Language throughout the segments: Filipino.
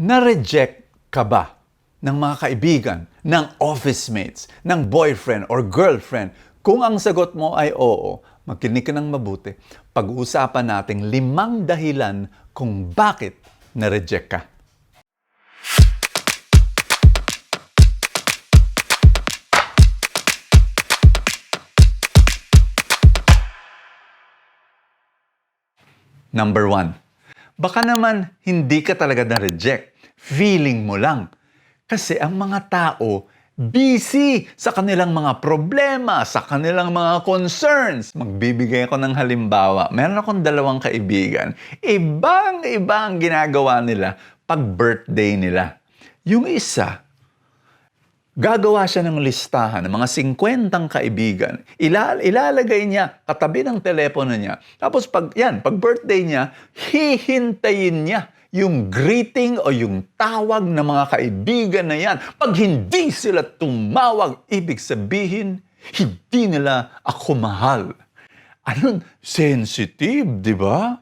Na-reject ka ba ng mga kaibigan, ng office mates, ng boyfriend or girlfriend? Kung ang sagot mo ay oo, makinig ka ng mabuti. Pag-uusapan natin limang dahilan kung bakit na-reject ka. Number one, baka naman hindi ka talaga na-reject. Feeling mo lang. Kasi ang mga tao, busy sa kanilang mga problema, sa kanilang mga concerns. Magbibigay ako ng halimbawa. Meron akong dalawang kaibigan. Ibang-iba ang ginagawa nila pag birthday nila. Yung isa, gagawa siya ng listahan ng mga 50 kaibigan. Ilal ilalagay niya katabi ng telepono niya. Tapos pag yan, pag birthday niya, hihintayin niya yung greeting o yung tawag ng mga kaibigan na yan. Pag hindi sila tumawag, ibig sabihin, hindi nila ako mahal. Anong sensitive, di ba?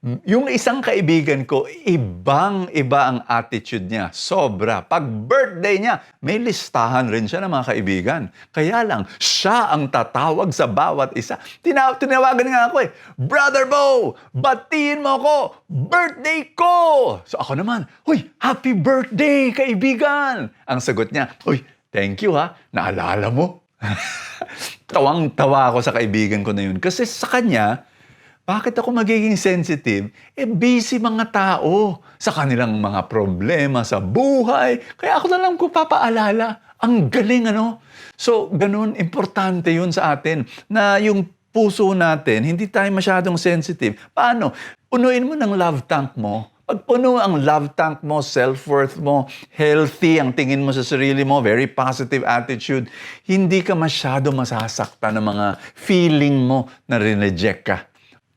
Yung isang kaibigan ko, ibang-iba ang attitude niya. Sobra. Pag birthday niya, may listahan rin siya ng mga kaibigan. Kaya lang, siya ang tatawag sa bawat isa. Tina- tinawagan nga ako eh, Brother Bo, batiin mo ako, birthday ko! So ako naman, Huy, happy birthday, kaibigan! Ang sagot niya, Huy, thank you ha, naalala mo. Tawang-tawa ako sa kaibigan ko na yun. Kasi sa kanya, bakit ako magiging sensitive? Eh, busy mga tao sa kanilang mga problema sa buhay. Kaya ako na lang ko papaalala. Ang galing, ano? So, ganun, importante yun sa atin na yung puso natin, hindi tayo masyadong sensitive. Paano? Punuin mo ng love tank mo. Pag puno ang love tank mo, self-worth mo, healthy ang tingin mo sa sarili mo, very positive attitude, hindi ka masyado masasaktan ng mga feeling mo na rineject ka.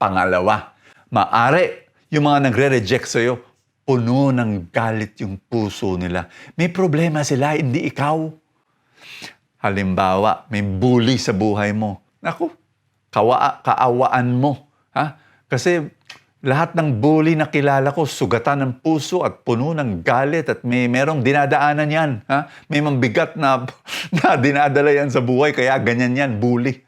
Pangalawa, maari yung mga nagre-reject sa'yo, puno ng galit yung puso nila. May problema sila, hindi ikaw. Halimbawa, may bully sa buhay mo. Naku, kawa kaawaan mo. Ha? Kasi lahat ng bully na kilala ko, sugatan ng puso at puno ng galit at may merong dinadaanan yan. Ha? May mambigat na, na dinadala yan sa buhay, kaya ganyan yan, bully.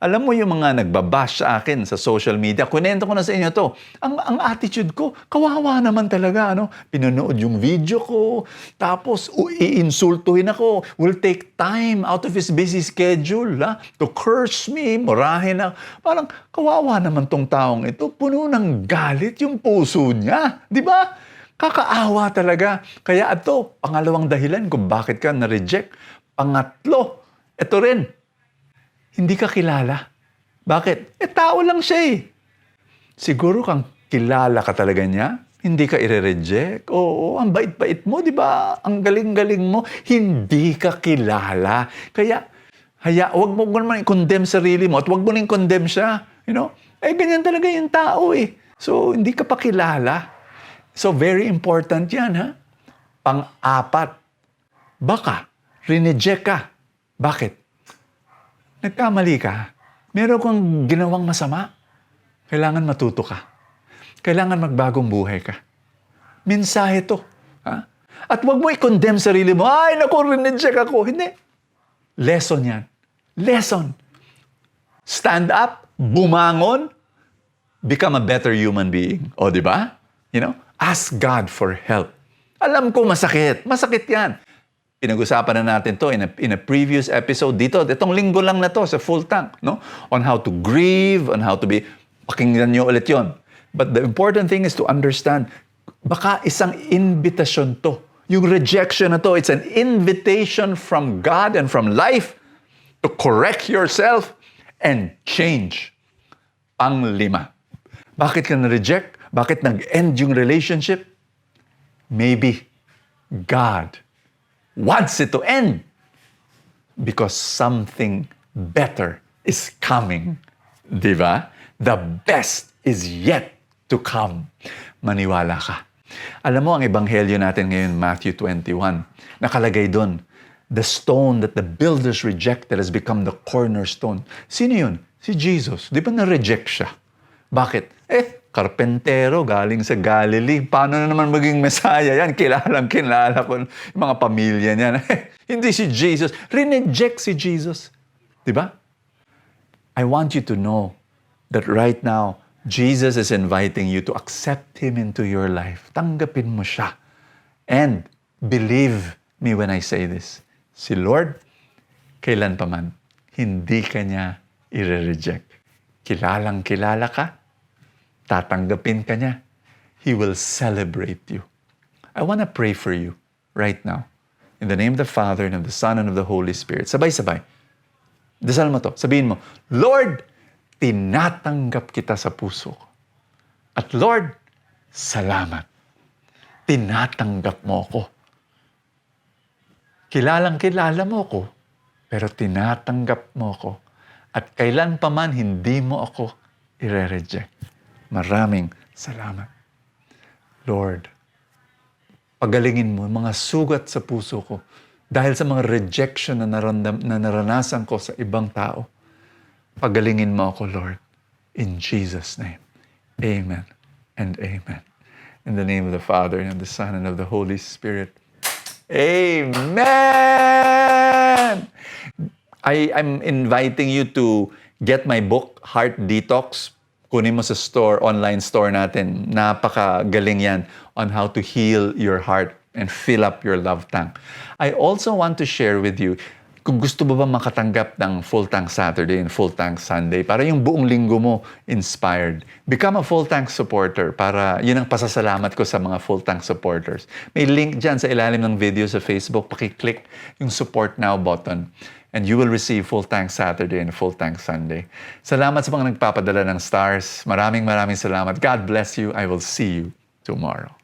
Alam mo yung mga nagbabash sa akin sa social media, kunento ko na sa inyo to. Ang, ang attitude ko, kawawa naman talaga. Ano? Pinunood yung video ko, tapos iinsultuhin ako. Will take time out of his busy schedule ha? to curse me, murahin na. Parang kawawa naman tong taong ito. Puno ng galit yung puso niya. Di ba? Kakaawa talaga. Kaya ito, pangalawang dahilan kung bakit ka na-reject. Pangatlo, ito rin, hindi ka kilala. Bakit? Eh, tao lang siya eh. Siguro kang kilala ka talaga niya, hindi ka ire-reject. Oo, ang bait-bait mo, di ba? Ang galing-galing mo, hindi ka kilala. Kaya, haya, wag mo naman i-condemn sarili mo at wag mo nang condemn siya. You know? Eh, ganyan talaga yung tao eh. So, hindi ka pa kilala. So, very important yan, ha? Pang-apat, baka, rineject ka. Bakit? Nagkamali ka, meron kang ginawang masama, kailangan matuto ka. Kailangan magbagong buhay ka. Mensahe to. Ha? At wag mo i-condemn sarili mo, ay, naku, rineject ako. Hindi. Lesson yan. Lesson. Stand up, bumangon, become a better human being. O, di ba? You know? Ask God for help. Alam ko masakit. Masakit yan. Pinag-usapan na natin to in a, in a previous episode dito. Itong linggo lang na to sa full tank, no? On how to grieve, on how to be... Pakinggan nyo ulit yon. But the important thing is to understand, baka isang invitation to. Yung rejection na to, it's an invitation from God and from life to correct yourself and change. Panglima. Bakit ka na-reject? Bakit nag-end yung relationship? Maybe God wants it to end because something better is coming. Di ba? The best is yet to come. Maniwala ka. Alam mo, ang ebanghelyo natin ngayon, Matthew 21, nakalagay doon, the stone that the builders rejected has become the cornerstone. Sino yun? Si Jesus. Di ba na-reject siya? Bakit? Eh, karpentero galing sa Galilee. Paano na naman maging Messiah yan? Kilalang kilala ko yung mga pamilya niyan. Hindi si Jesus. Rineject si Jesus. Di ba? I want you to know that right now, Jesus is inviting you to accept Him into your life. Tanggapin mo siya. And believe me when I say this. Si Lord, kailan pa man, hindi ka niya i-reject. Kilalang kilala ka, tatanggapin ka niya. He will celebrate you. I want to pray for you right now. In the name of the Father, and of the Son, and of the Holy Spirit. Sabay-sabay. Dasal mo to. Sabihin mo, Lord, tinatanggap kita sa puso ko. At Lord, salamat. Tinatanggap mo ko. Kilalang kilala mo ko, pero tinatanggap mo ko. At kailan pa man hindi mo ako ire-reject. Maraming salamat. Lord, pagalingin mo mga sugat sa puso ko dahil sa mga rejection na, narandam, na naranasan ko sa ibang tao. Pagalingin mo ako, Lord. In Jesus' name. Amen and amen. In the name of the Father, and of the Son, and of the Holy Spirit. Amen! I, I'm inviting you to get my book, Heart Detox. Kunin mo sa store, online store natin. Napakagaling yan on how to heal your heart and fill up your love tank. I also want to share with you, kung gusto mo ba makatanggap ng Full Tank Saturday and Full Tank Sunday, para yung buong linggo mo inspired, become a Full Tank supporter para yun ang pasasalamat ko sa mga Full Tank supporters. May link dyan sa ilalim ng video sa Facebook. Pakiclick yung Support Now button and you will receive Full Tank Saturday and Full Tank Sunday. Salamat sa mga nagpapadala ng stars. Maraming maraming salamat. God bless you. I will see you tomorrow.